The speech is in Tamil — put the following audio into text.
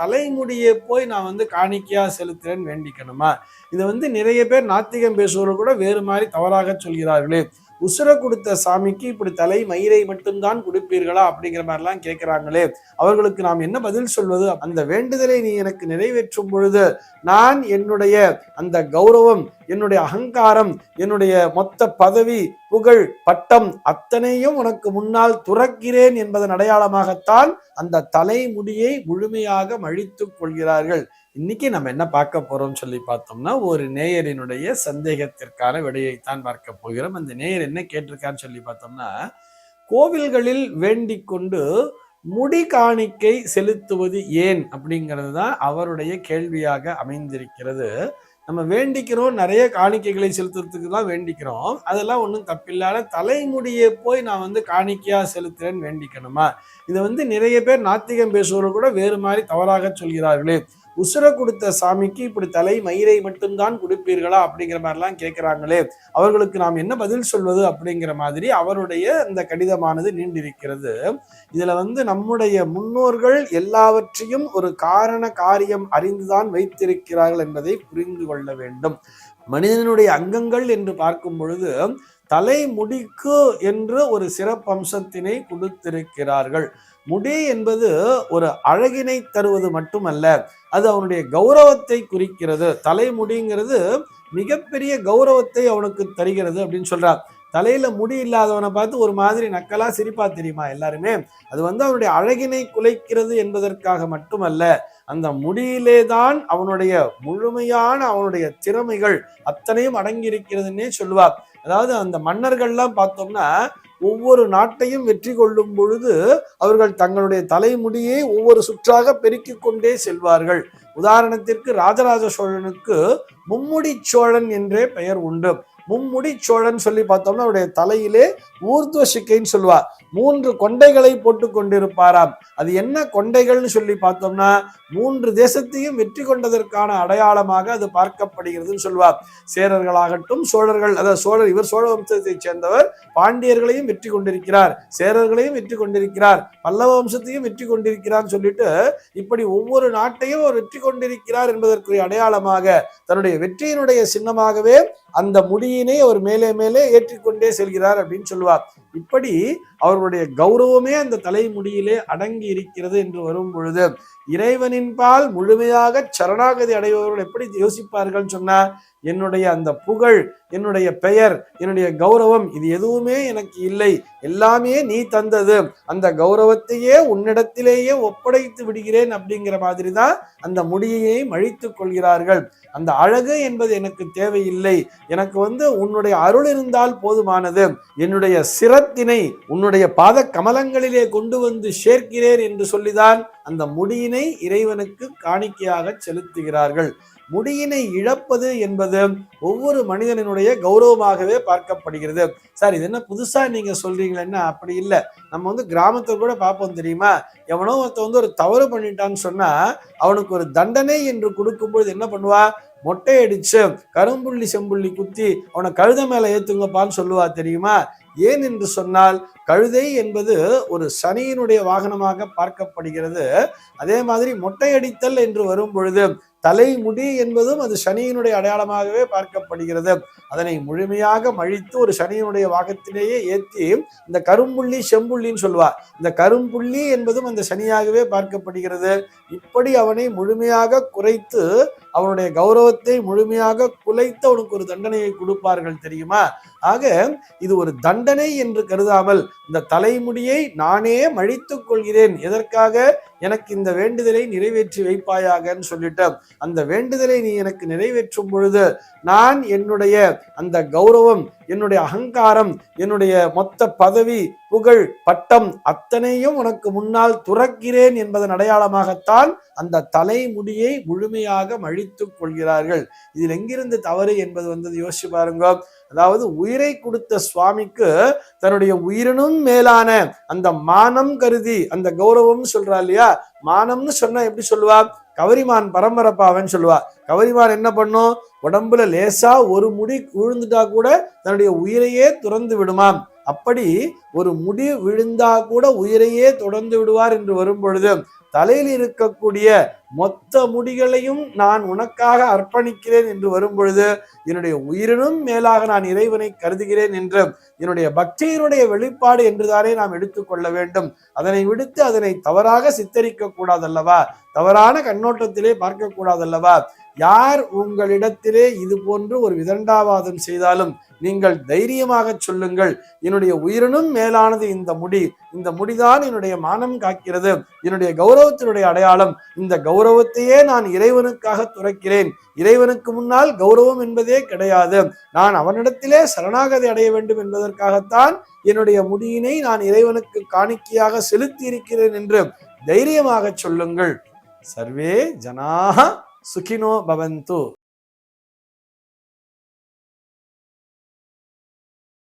தலைமுடியை போய் நான் வந்து காணிக்கையா செலுத்துறேன்னு வேண்டிக்கணுமா? இதை வந்து நிறைய பேர் நாத்திகம் பேசுவவர்கள் கூட வேறு மாதிரி தவறாக சொல்கிறார்களே. உசுர கொடுத்த சாமிக்கு இப்படி தலை மயிரை மட்டும்தான் கொடுப்பீர்களா அப்படிங்கிற மாதிரிலாம் கேட்கிறாங்களே. அவர்களுக்கு நாம் என்ன பதில் சொல்வது? அந்த வேண்டுதலை நீ எனக்கு நிறைவேற்றும் பொழுது நான் என்னுடைய அந்த கௌரவம் என்னுடைய அகங்காரம் என்னுடைய மொத்த பதவி புகழ் பட்டம் அத்தனையும் உனக்கு முன்னால் துறக்கிறேன் என்பதன் அடையாளமாகத்தான் அந்த தலைமுடியை முழுமையாக மழித்து கொள்கிறார்கள். இன்னைக்கு நம்ம என்ன பார்க்க போறோம் சொல்லி பார்த்தோம்னா ஒரு நேயரினுடைய சந்தேகத்திற்கான விடையைத்தான் பார்க்க போகிறோம். அந்த நேயர் என்ன கேட்டிருக்கான்னு சொல்லி பார்த்தோம்னா கோவில்களில் வேண்டிக் கொண்டு முடி காணிக்கை செலுத்துவது ஏன் அப்படிங்கிறது தான் அவருடைய கேள்வியாக அமைந்திருக்கிறது. நம்ம வேண்டிக்கிறோம் நிறைய காணிக்கைகளை செலுத்துறதுக்கு தான் வேண்டிக்கிறோம். அதெல்லாம் ஒன்றும் தப்பில்லாத தலைமுடியை போய் நான் வந்து காணிக்கையாக செலுத்துறேன்னு வேண்டிக்கணுமா? இதை வந்து நிறைய பேர் நாத்திகம் பேசுவவர்கள் கூட வேறு மாதிரி தவறாக சொல்கிறார்களே. உசுரை கொடுத்த சாமிக்கு இப்படி தலை மயிரை மட்டும்தான் கொடுப்பீர்களா அப்படிங்கிற மாதிரிலாம் கேட்கிறாங்களே அவர்களுக்கு நாம் என்ன பதில் சொல்வது அப்படிங்கிற மாதிரி அவருடைய இந்த கடிதமானது நீண்டிருக்கிறது. இதுல வந்து நம்முடைய முன்னோர்கள் எல்லாவற்றையும் ஒரு காரண காரியம் அறிந்துதான் வைத்திருக்கிறார்கள் என்பதை புரிந்து கொள்ள வேண்டும். மனிதனுடைய அங்கங்கள் என்று பார்க்கும் பொழுது தலைமுடிக்கு என்று ஒரு சிறப்பம்சத்தினை கொடுத்திருக்கிறார்கள். முடி என்பது ஒரு அழகினை தருவது மட்டுமல்ல அது அவனுடைய கௌரவத்தை குறிக்கிறது. தலைமுடிங்கிறது மிகப்பெரிய கௌரவத்தை அவனுக்கு தருகிறது அப்படின்னு சொல்றார். தலையில முடி இல்லாதவனை பார்த்து ஒரு மாதிரி நக்கலா சிரிப்பா தெரியுமா எல்லாருமே? அது வந்து அவனுடைய அழகினை குலைக்கிறது என்பதற்காக மட்டுமல்ல அந்த முடியிலே தான் அவனுடைய முழுமையான அவனுடைய திறமைகள் அத்தனையும் அடங்கி இருக்கிறதுன்னே சொல்லுவார். அதாவது அந்த மன்னர்கள்லாம் பார்த்தோம்னா ஒவ்வொரு நாட்டையும் வெற்றி கொள்ளும் பொழுது அவர்கள் தங்களுடைய தலைமுடியை ஒவ்வொரு சுற்றாக பெருக்கிக் கொண்டே செல்வார்கள். உதாரணத்திற்கு ராஜராஜ சோழனுக்கு மும்முடி சோழன் என்றே பெயர் உண்டு. மும்முடி சோழன் சொல்லி பார்த்தோம்னா அவருடைய தலையிலே ஊர்துவ சிக்கைன்னு சொல்லுவார் மூன்று கொண்டைகளை போட்டு கொண்டிருப்பாராம். அது என்ன கொண்டைகள்னு சொல்லி பார்த்தோம்னா மூன்று தேசத்தையும் வெற்றி கொண்டதற்கான அடையாளமாக அது பார்க்கப்படுகிறதுன்னு சொல்லுவார் சேரர்களாகட்டும் சோழர்கள் அதாவது சோழர் இவர் சோழ வம்சத்தைச் சேர்ந்தவர் பாண்டியர்களையும் வெற்றி கொண்டிருக்கிறார். சேரர்களையும் வெற்றி கொண்டிருக்கிறார். பல்லவ வம்சத்தையும் வெற்றி கொண்டிருக்கிறார் சொல்லிட்டு இப்படி ஒவ்வொரு நாட்டையும் அவர் வெற்றி கொண்டிருக்கிறார் என்பதற்குரிய அடையாளமாக தன்னுடைய வெற்றியினுடைய சின்னமாகவே அந்த முடியை பதவியினை அவர் மேலே மேலே ஏற்றிக்கொண்டே செல்கிறார் அப்படின்னு சொல்லுவார். இப்படி அவர்களுடைய கௌரவமே அந்த தலைமுடியிலே அடங்கி இருக்கிறது என்று வரும் பொழுது இறைவனின்பால் முழுமையாக சரணாகதி அடைபவர்கள் எப்படி யோசிப்பார்கள் சொன்னா என்னுடைய அந்த புகழ் என்னுடைய பெயர் என்னுடைய கௌரவம் இது எதுவுமே எனக்கு இல்லை. எல்லாமே நீ தந்தது. அந்த கௌரவத்தையே உன்னிடத்திலேயே ஒப்படைத்து விடுகிறேன் அப்படிங்கிற மாதிரி தான் அந்த முடியையை மழித்துக் கொள்கிறார்கள். அந்த அழகு என்பது எனக்கு தேவையில்லை. எனக்கு வந்து உன்னுடைய அருள் இருந்தால் போதுமானது. என்னுடைய சிரத்தினை உன்னுடைய பாத கமலங்களிலே கொண்டு வந்து சேர்க்கிறேன் என்று சொல்லிதான் அந்த முடியினை இறைவனுக்கு காணிக்கையாக செலுத்துகிறார்கள். முடியினை இழப்பது என்பது ஒவ்வொரு மனிதனினுடைய கௌரவமாகவே பார்க்கப்படுகிறது. சார் இது என்ன புதுசா நீங்க சொல்றீங்களா? அப்படி இல்லை. நம்ம வந்து கிராமத்தை கூட பார்ப்போம் தெரியுமா? எவனோ ஒருத்த வந்து ஒரு தவறு பண்ணிட்டான்னு சொன்னா அவனுக்கு ஒரு தண்டனை என்று கொடுக்கும்பொழுது என்ன பண்ணுவா? மொட்டை அடிச்சு கரும்புள்ளி செம்புள்ளி குத்தி அவனை கழுத மேல ஏத்துங்கப்பான்னு சொல்லுவா தெரியுமா? ஏன் என்று சொன்னால் கழுதை என்பது ஒரு சனியினுடைய வாகனமாக பார்க்கப்படுகிறது. அதே மாதிரி மொட்டையடித்தல் என்று வரும் பொழுது தலைமுடி என்பதும் அது சனியினுடைய அடையாளமாகவே பார்க்கப்படுகிறது. அதனை முழுமையாக மழித்து ஒரு சனியினுடைய வாகத்திலேயே ஏற்றி இந்த கரும்புள்ளி செம்புள்ளின்னு சொல்வார். இந்த கரும்புள்ளி என்பதும் அந்த சனியாகவே பார்க்கப்படுகிறது. இப்படி அவனை முழுமையாக குறைத்து அவனுடைய கௌரவத்தை முழுமையாக குலைத்து அவனுக்கு ஒரு தண்டனையை கொடுப்பார்கள் தெரியுமா? ஆக இது ஒரு தண்டனை என்று கருதாமல் இந்த தலைமுடியை நானே மழித்துக் கொள்கிறேன். எதற்காக? எனக்கு இந்த வேண்டுதலை நிறைவேற்றி வைப்பாயாகன்னு சொல்லிட்டு அந்த வேண்டுதலை நீ எனக்கு நிறைவேற்றும் பொழுது நான் என்னுடைய அந்த கௌரவம் என்னுடைய அகங்காரம் என்னுடைய மொத்த பதவி புகழ் பட்டம் அத்தனையும் உனக்கு முன்னால் துறக்கிறேன் என்பதன் அடையாளமாகத்தான் அந்த தலைமுடியை முழுமையாக மழித்துக் கொள்கிறார்கள். இதில் எங்கிருந்து தவறு என்பது வந்தது யோசிச்சு பாருங்க. அதாவது உயிரை கொடுத்த சுவாமிக்கு தன்னுடைய உயிரினும் மேலான அந்த மானம் கருதி அந்த கௌரவம் சொல்றா இல்லையா? மானம்னு சொன்னா எப்படி சொல்லுவா? கவரிமான் பரம்பரப்பாவன்னு சொல்லுவா. கவரிமான் என்ன பண்ணும்? உடம்புல லேசா ஒரு முடி விழுந்துட்டா கூட தன்னுடைய உயிரையே துறந்து விடுமாம். அப்படி ஒரு முடி விழுந்தா கூட உயிரையே தொடர்ந்து விடுவார் என்று வரும் பொழுது தலையில் இருக்கக்கூடிய மொத்த முடிகளையும் நான் உனக்காக அர்ப்பணிக்கிறேன் என்று வரும்பொழுது என்னுடைய உயிரினும் மேலாக நான் இறைவனை கருதுகிறேன் என்று என்னுடைய பக்தியினுடைய வெளிப்பாடு என்றுதானே நாம் எடுத்துக்கொள்ள வேண்டும். அதனை விடுத்து அதனை தவறாக சித்தரிக்க கூடாதல்லவா? தவறான கண்ணோட்டத்திலே பார்க்க கூடாதல்லவா? யார் உங்களிடத்திலே இது போன்று ஒரு விதண்டாவாதம் செய்தாலும் நீங்கள் தைரியமாக சொல்லுங்கள். என்னுடைய உயிரினும் மேலானது இந்த முடி. இந்த முடிதான் என்னுடைய மானம் காக்கிறது. என்னுடைய கௌரவத்தினுடைய அடையாளம். இந்த கௌரவத்தையே நான் இறைவனுக்காக துறக்கிறேன். இறைவனுக்கு முன்னால் கௌரவம் என்பதே கிடையாது. நான் அவனிடத்திலே சரணாகதி அடைய வேண்டும் என்பதற்காகத்தான் என்னுடைய முடியினை நான் இறைவனுக்கு காணிக்கையாக செலுத்தி இருக்கிறேன் என்று தைரியமாக சொல்லுங்கள். சர்வே ஜனாக సుఖినో భవంతు.